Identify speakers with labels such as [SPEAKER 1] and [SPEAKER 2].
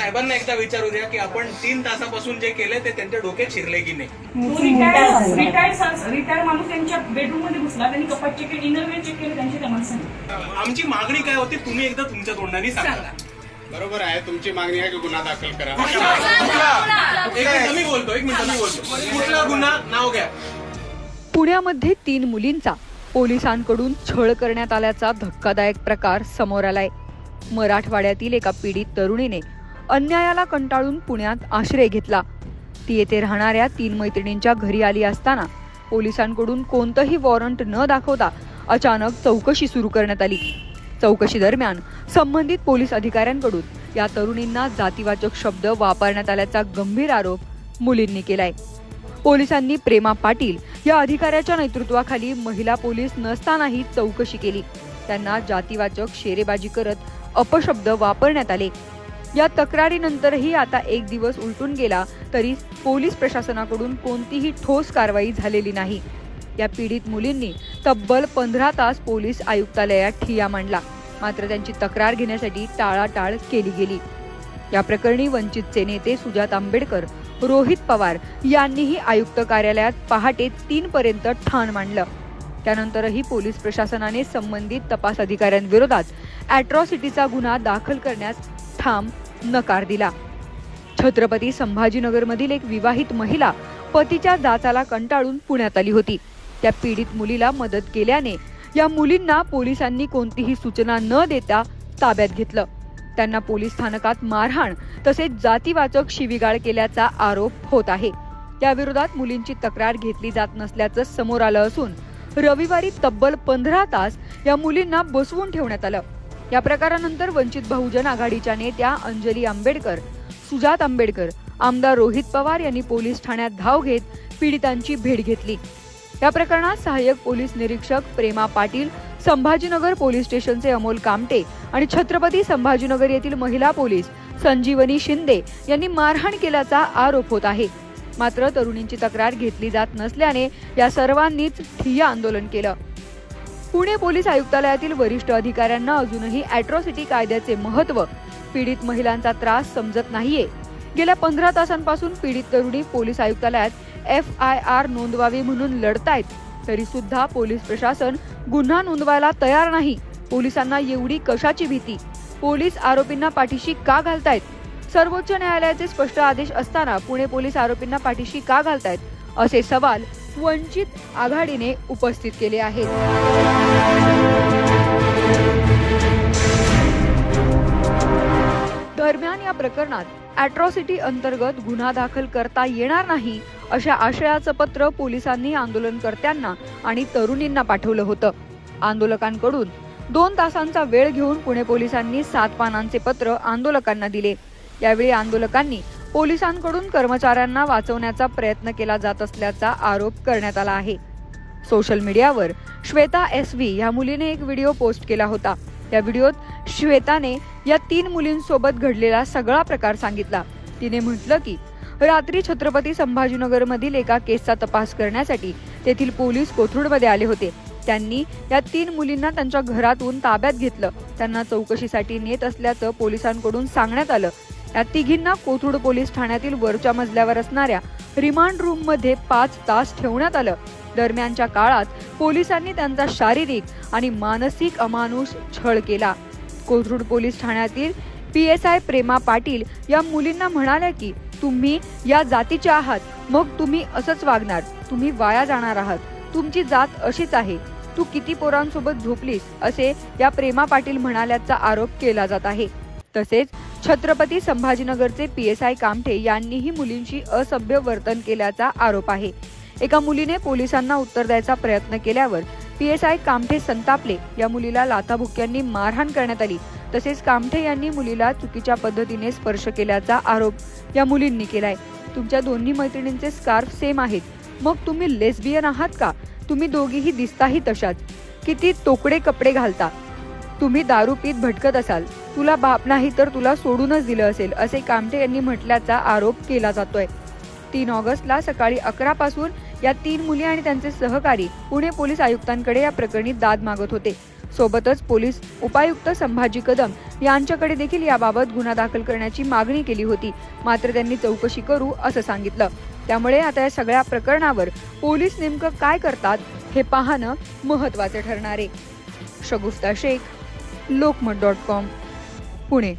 [SPEAKER 1] साहेबांना एकदा विचारू द्या की आपण तीन तासापासून जे केले ते त्यांच्या डोक्यात शिरले की नाही?
[SPEAKER 2] रिटायर्ड माणूस त्यांच्या बेडरूममध्ये घुसला. त्यांनी कपाट चेक केले इनरवेअर चेक केले त्यांच्या त्या माणसाने.
[SPEAKER 1] आमची मागणी काय होती? तुम्ही एकदा तुमच्या तोंडाने सांगा.
[SPEAKER 3] बरोबर आहे. तुमची मागणी आहे की गुन्हा दाखल करा.
[SPEAKER 1] एक मिनिट मी बोलतो एक मिनिट मी बोलतो. कुठला गुन्हा? नाव घ्या.
[SPEAKER 4] पुण्यामध्ये तीन मुलींचा पोलिसांकडून छळ करण्यात आल्याचा धक्कादायक प्रकार समोर आलाय. मराठवाड्यातील एका पीडित तरुणीने अन्यायाला कंटाळून पुण्यात आश्रय घेतला. ती येथे राहणाऱ्या तीन मैत्रिणींच्या घरी आली असताना पोलिसांकडून कोणतंही वॉरंट न दाखवता अचानक चौकशी सुरू करण्यात आली. चौकशी दरम्यान संबंधित पोलीस अधिकाऱ्यांकडून या तरुणींना जातीवाचक शब्द वापरण्यात आल्याचा गंभीर आरोप मुलींनी केलाय. पोलिसांनी प्रेमा पाटील या अधिकाऱ्याच्या नेतृत्वाखाली महिला पोलीस नसतानाही चौकशी केली. त्यांना जातीवाचक शेरेबाजी करत अपशब्द वापरण्यात आले. या तक्रारीनंतरही आता एक दिवस उलटून गेला तरी पोलीस प्रशासनाकडून कोणतीही ठोस कारवाई झालेली नाही. या पीडित मुलींनी तब्बल पंधरा तास पोलीस आयुक्तालयात ठिया मांडला. मात्र त्यांची तक्रार घेण्यासाठी टाळाटाळ केली गेली. या प्रकरणी वंचितचे नेते सुजात आंबेडकर रोहित पवार यांनीही आयुक्त कार्यालयात पहाटे तीन पर्यंत ठाण मांडलं. त्यानंतरही पोलीस प्रशासनाने संबंधित तपास अधिकाऱ्यांविरोधात अॅट्रॉसिटीचा गुन्हा दाखल करण्यास ठाम नकार दिला. छत्रपती संभाजीनगरमधील एक विवाहित महिला पतीच्या जाचाला कंटाळून पुण्यात आली होती. त्या पीडित मुलीला मदत केल्याने या मुलींना पोलिसांनी कोणतीही सूचना न देता ताब्यात घेतलं. त्यांना पोलीस स्थानकात मारहाण तसेच जातीवाचक शिवीगाळ केल्याचा आरोप होत आहे. त्याविरोधात मुलींची तक्रार घेतली जात नसल्याचं समोर आलं असून रविवारी तब्बल पंधरा तास या मुलींना बसवून ठेवण्यात आलं. या प्रकारानंतर वंचित बहुजन आघाडीच्या नेत्या अंजली आंबेडकर सुजात आंबेडकर आमदार रोहित पवार यांनी पोलीस ठाण्यात धाव घेत पीडितांची भेट घेतली. या प्रकरणात सहाय्यक पोलीस निरीक्षक प्रेमा पाटील संभाजीनगर पोलीस स्टेशनचे अमोल कामटे आणि छत्रपती संभाजीनगर येथील महिला पोलीस संजीवनी शिंदे यांनी मारहाण केल्याचा आरोप होत आहे. मात्र तरुणींची तक्रार घेतली जात नसल्याने या सर्वांनीच ठिय्या आंदोलन केलं. पुणे पोलीस आयुक्तालयातील वरिष्ठ अधिकाऱ्यांना अजूनही अॅट्रॉसिटी कायद्याचे महत्त्व पीडित महिलांचा त्रास समजत नाहीये. गेल्या पंधरा तासांपासून पीडित तरुणी पोलीस आयुक्तालयात एफ आय आर नोंदवावी म्हणून लढतायत. तरी सुद्धा पोलीस प्रशासन गुन्हा नोंदवायला तयार नाही. पोलिसांना एवढी कशाची भीती? पोलीस आरोपींना पाठीशी का घालतायत? सर्वोच्च न्यायालयाचे स्पष्ट आदेश असताना पुणे पोलीस आरोपींना पाठीशी का घालतायत? असे सवाल वंचित आघाडीने उपस्थित केले आहेत. दरम्यान या प्रकरणात अॅट्रॉसिटी अंतर्गत गुन्हा दाखल करता येणार नाही अशा आशयाचं पत्र पोलिसांनी आंदोलनकर्त्यांना आणि तरुणींना पाठवलं होतं. आंदोलकांकडून दोन तासांचा वेळ घेऊन पुणे पोलिसांनी सात पानांचे पत्र आंदोलकांना दिले. यावेळी आंदोलकांनी पोलिसांकडून कर्मचाऱ्यांना वाचवण्याचा प्रयत्न केला जात असल्याचा आरोप करण्यात आला आहे. सोशल मीडियावर श्वेता एस व्ही या मुलीने एक व्हिडिओ पोस्ट केला होता. त्या व्हिडिओत श्वेताने या तीन मुलींसोबत घडलेला सगळा प्रकार सांगितला. तिने म्हटलं की रात्री छत्रपती संभाजीनगरमधील एका केसचा तपास करण्यासाठी तेथील पोलीस कोथरूडमध्ये आले होते. त्यांनी या तीन मुलींना त्यांच्या घरातून ताब्यात घेतलं. त्यांना चौकशीसाठी नेत असल्याचं पोलिसांकडून सांगण्यात आलं. या तिघींना कोथरूड पोलीस ठाण्यातील वरच्या मजल्यावर असणाऱ्या रिमांड रूममध्ये पाच तास ठेवण्यात आलं. दरम्यानच्या काळात पोलिसांनी त्यांचा शारीरिक आणि मानसिक अमानुष छळ केला. कोथरूड पोलीस ठाण्यातील P S I Prema Patil या मुलींना म्हणाल्या की तुम्ही या जातीच्या आहात मग तुम्ही असंच वागणार. तुम्ही वाया जाणार आहात. तुमची जात अशीच आहे. तू किती पोरांसोबत झोपलीस? असे या प्रेमा पाटील म्हणाल्याचा आरोप केला जात आहे. तसेच छत्रपती संभाजीनगरचे पी एस आय कामठे यांनीही मुलींशी असभ्य वर्तन केल्याचा आरोप आहे. एका मुलीने पोलिसांना उत्तर द्यायचा प्रयत्न केल्यावर पी एस आय कामठे संतापले. या मुलीला लाथाभुक्यांनी मारहाण करण्यात आली. तसेच कामठे यांनी मुलीला चुकीच्या पद्धतीने स्पर्श केल्याचा आरोप या मुलींनी केलाय. तुमच्या दोन्ही मैत्रिणींचे स्कार्फ सेम आहेत. मग तुम्ही लेस्बियन आहात का? तुम्ही दोघीही दिसताही तशाच. किती तोकडे कपडे घालता. तुम्ही दारू पीत भटकत असाल. तुला बाप नाही तर तुला सोडूनच दिलं असेल असे कामठे यांनी म्हटल्याचा आरोप केला जातोय. तीन ऑगस्टला सकाळी अकरा पासून या तीन मुली आणि त्यांचे सहकारी पुणे पोलीस आयुक्तांकडे या प्रकरणी दाद मागत होते. सोबतच पोलीस उपायुक्त संभाजी कदम यांच्याकडे देखील याबाबत गुन्हा दाखल करण्याची मागणी केली होती. मात्र त्यांनी चौकशी करू असं सांगितलं. त्यामुळे आता या सगळ्या प्रकरणावर पोलीस नेमकं काय करतात हे पाहणं महत्वाचं ठरणार आहे. Shagufta Shaikh Lokmat dot com. Pune.